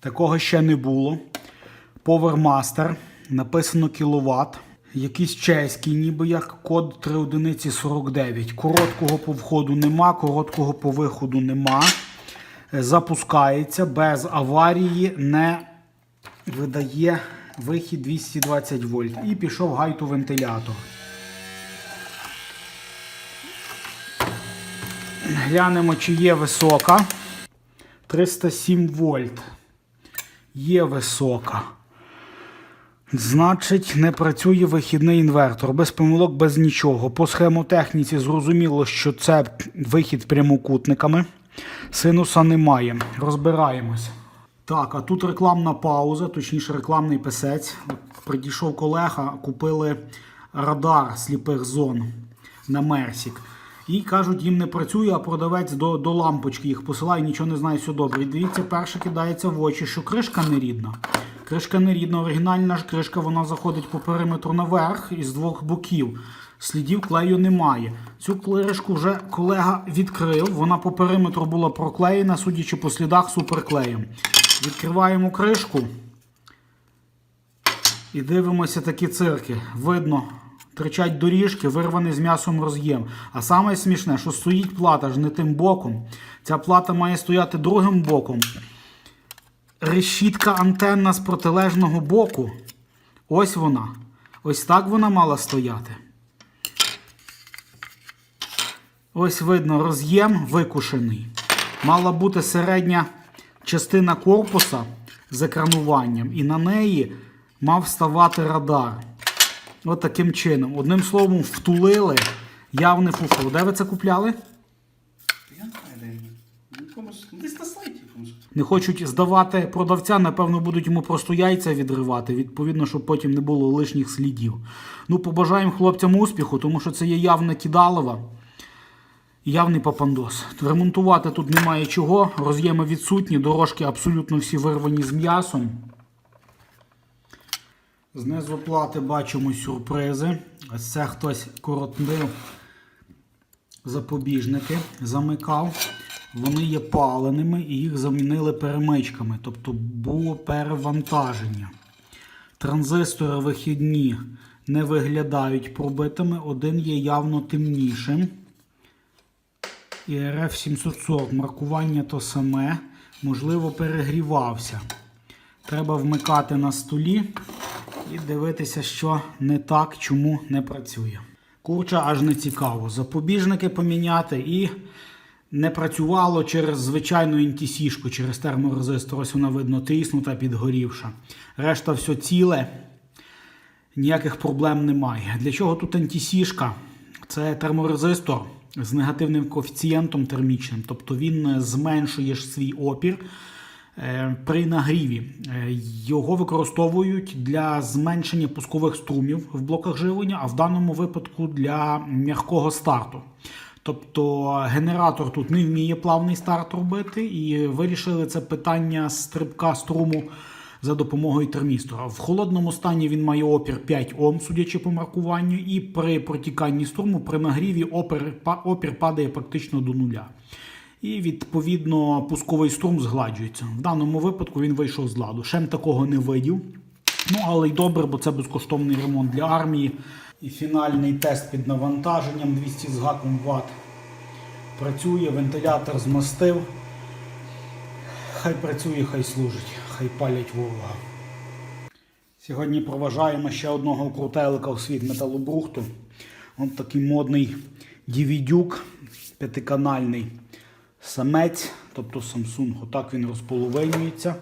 Такого ще не було. Powermaster, написано кіловат. Якийсь чеський, ніби як код 3 одиниці 49. Короткого по входу нема, короткого по виходу нема. Е, Запускається без аварії, не видає вихід 220 вольт. І пішов гайту вентилятор. Глянемо, чи є висока. 307 вольт. Є висока. Значить, не працює вихідний інвертор. Без помилок, без нічого. По схемотехніці зрозуміло, що це вихід прямокутниками. Синуса немає. Розбираємось. Так, а тут рекламна пауза, точніше, рекламний писець. От Прийшов колега, купили радар сліпих зон на Мерсік. І кажуть, їм не працює, а продавець до, до лампочки їх посилає, нічого не знає, все добре. І дивіться, перше кидається в очі, що кришка не рідна. Кришка не рідна, оригінальна ж кришка вона заходить по периметру наверх із двох боків. Слідів клею немає. Цю кришку вже колега відкрив. Вона по периметру була проклеєна, судячи по слідах суперклеєм. Відкриваємо кришку і дивимося такі цирки. Видно, тричать доріжки, вирваний з м'ясом роз'єм. А саме смішне, що стоїть плата ж не тим боком. Ця плата має стояти другим боком. Решітка антенна з протилежного боку. Ось вона. Ось так вона мала стояти. Ось видно, роз'єм викушений. Мала бути середня частина корпуса з екрануванням, і на неї мав ставати радар. От таким чином. Одним словом, втулили явне фуфло. Де ви це купляли? Десь на сайті. Не хочуть здавати продавця, напевно, будуть йому просто яйця відривати, відповідно, щоб потім не було лишніх слідів. Ну, побажаємо хлопцям успіху, тому що це є явне кидалова. і Явний папандос. Ремонтувати тут немає чого, роз'єми відсутні, дорожки абсолютно всі вирвані з м'ясом. Знизу плати бачимо сюрпризи. Ось це хтось коротнив запобіжники, замикав. Вони є паленими і їх замінили перемичками, тобто було перевантаження. Транзистори вихідні не виглядають пробитими, один є явно темнішим. І RF 740 маркування то саме, можливо, перегрівався. Треба вмикати на столі і дивитися, що не так, чому не працює. Курча аж не цікаво. Запобіжники поміняти і не працювало через звичайну NTC-шку, через терморезистор. Ось вона видно тріснута, підгорівша. Решта все ціле, ніяких проблем немає. Для чого тут NTC-шка? Це терморезистор з негативним коефіцієнтом термічним, тобто він е, зменшує свій опір при нагріві. Е, Його використовують для зменшення пускових струмів в блоках живлення, а в даному випадку для м'якого старту. Тобто генератор тут не вміє плавний старт робити, і вирішили це питання стрибка струму за допомогою термістора. В холодному стані він має опір 5 Ом, судячи по маркуванню, і при протіканні струму при нагріві опір, опір падає практично до нуля. І відповідно пусковий струм згладжується. В даному випадку він вийшов з ладу. Шем такого не видів. Ну, але й добре, бо це безкоштовний ремонт для армії. І фінальний тест під навантаженням 200 з гаком Вт. Працює, вентилятор змастив. Хай працює, хай служить, хай палять ворога. Сьогодні проважаємо ще одного крутелика у світ металобрухту. Ось такий модний DVD-дюк п'ятиканальний самець, тобто Samsung. Отак він розполовинюється.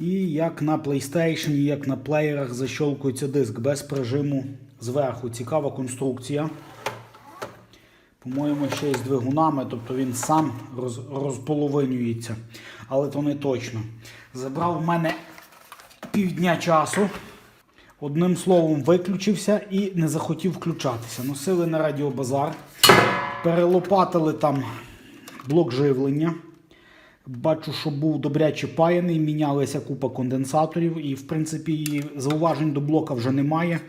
І як на PlayStation, як на плеєрах защолкується диск без прижиму зверху. Цікава конструкція. По-моєму, ще й з двигунами, тобто він сам роз, розполовинюється. Але то не точно. Забрав в мене півдня часу. Одним словом, виключився і не захотів включатися. Носили на радіобазар, перелопатили там блок живлення. Бачу, що був добряче паяний, мінялася купа конденсаторів, і, в принципі, зауважень до блока вже немає.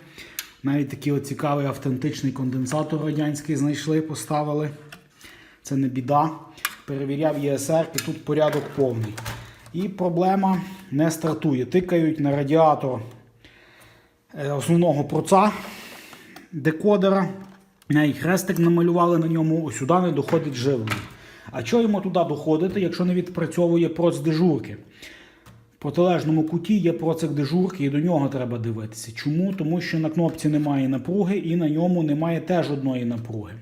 Навіть такий от цікавий автентичний конденсатор радянський знайшли, поставили. Це не біда. Перевіряв ЄСР, і тут порядок повний. І проблема не стартує. Тикають на радіатор е, основного проца декодера. Навіть хрестик намалювали на ньому, сюди не доходить живлення. А чого йому туди доходити, якщо не відпрацьовує проц дежурки? В протилежному куті є процик дежурки, і до нього треба дивитися. Чому? Тому що на кнопці немає напруги і на ньому немає теж одної напруги.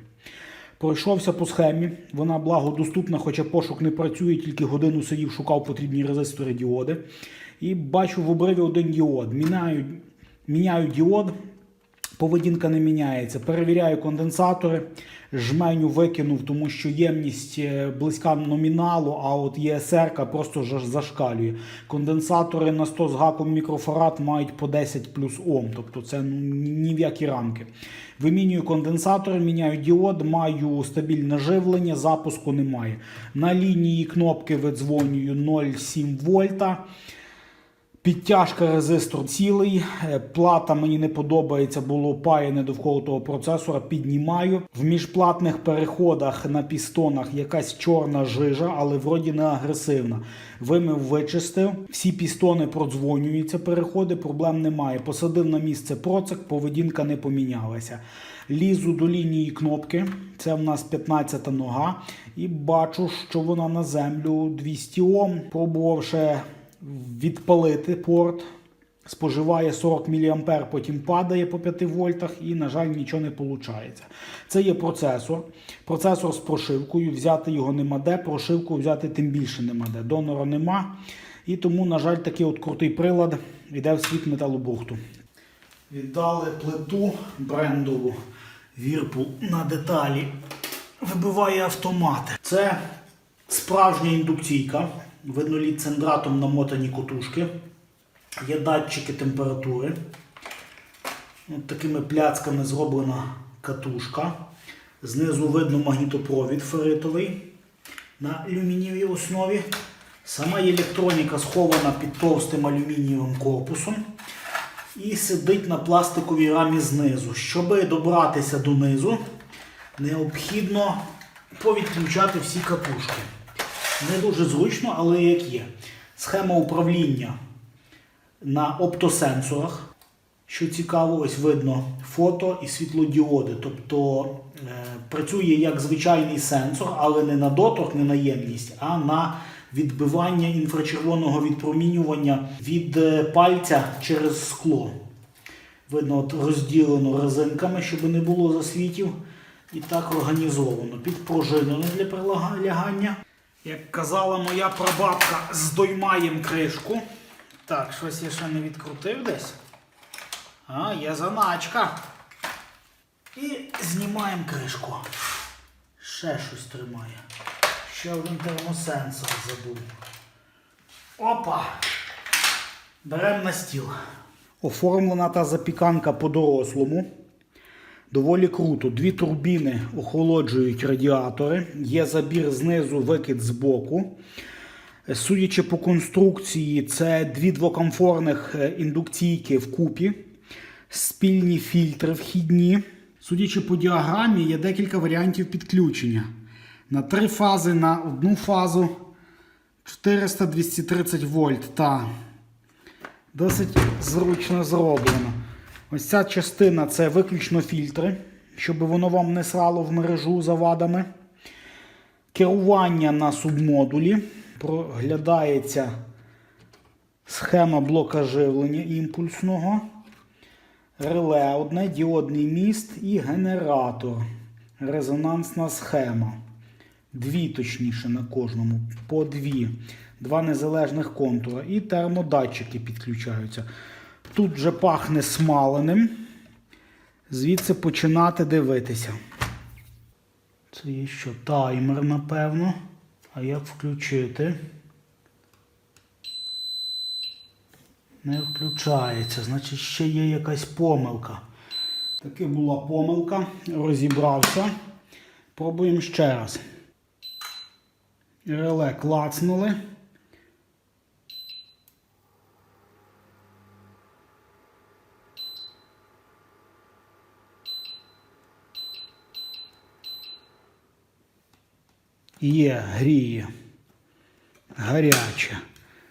Пройшовся по схемі, вона благодоступна, хоча пошук не працює, тільки годину сидів, шукав потрібні резистори діоди. І бачу в обриві один діод. Міняю, міняю діод, поведінка не міняється. Перевіряю конденсатори, жменю викинув, тому що ємність е, близька номіналу, а от ЄСР просто зашкалює. Конденсатори на 100 з гаком мікрофарад мають по 10 плюс Ом, тобто це ну, ні в які рамки. Вимінюю конденсатори, міняю діод, маю стабільне живлення, запуску немає. На лінії кнопки видзвонюю 0,7 вольта. Підтяжка резистор цілий. Е, Плата мені не подобається, було паяне довкола того процесора. Піднімаю. В міжплатних переходах на пістонах якась чорна жижа, але вроді не агресивна. Вимив, вичистив. Всі пістони продзвонюються, переходи, проблем немає. Посадив на місце процик, поведінка не помінялася. Лізу до лінії кнопки, це в нас 15 нога, і бачу, що вона на землю 200 Ом. Пробував ще відпалити порт, споживає 40 мА, потім падає по 5 вольтах і, на жаль, нічого не виходить. Це є процесор. Процесор з прошивкою, взяти його нема де, прошивку взяти тим більше нема де. Донора нема. І тому, на жаль, такий от крутий прилад йде в світ металобрухту. Віддали плиту брендову Whirlpool на деталі. Вибиває автомати. Це справжня індукційка. Видно ліцендратом намотані котушки. Є датчики температури. От такими пляцками зроблена катушка. Знизу видно магнітопровід ферритовий на алюмінієвій основі. Сама електроніка схована під товстим алюмінієвим корпусом і сидить на пластиковій рамі знизу. Щоб добратися донизу, необхідно повідключати всі катушки. Не дуже зручно, але як є. Схема управління на оптосенсорах. Що цікаво, ось видно фото і світлодіоди. Тобто е, працює як звичайний сенсор, але не на доторк, не на ємність, а на відбивання інфрачервоного відпромінювання від е, пальця через скло. Видно, от розділено резинками, щоб не було засвітів. І так організовано. Підпружинено для прилягання. Як казала моя прабабка, здоймаєм кришку. Так, щось я ще не відкрутив десь. А, є заначка. І знімаємо кришку. Ще щось тримає. Ще один термосенсор забув. Опа! Беремо на стіл. Оформлена та запіканка по-дорослому. Доволі круто. Дві турбіни охолоджують радіатори. Є забір знизу, викид збоку. Судячи по конструкції, це дві двокомфорних е, індукційки вкупі, спільні фільтри вхідні. Судячи по діаграмі, є декілька варіантів підключення. На три фази, на одну фазу 400-230 вольт. Та досить зручно зроблено. Ось ця частина це виключно фільтри, щоб воно вам не срало в мережу завадами. Керування на субмодулі. Проглядається схема блока живлення імпульсного. Реле одне, діодний міст і генератор. Резонансна схема. Дві, точніше, на кожному. По дві. Два незалежних контура. І термодатчики підключаються. Тут вже пахне смаленим. Звідси починати дивитися. Це є що? Таймер, напевно. А як включити? Не включається, значить ще є якась помилка. Таки була помилка, розібрався. Пробуємо ще раз. Реле клацнули. Є, гріє. Гаряче.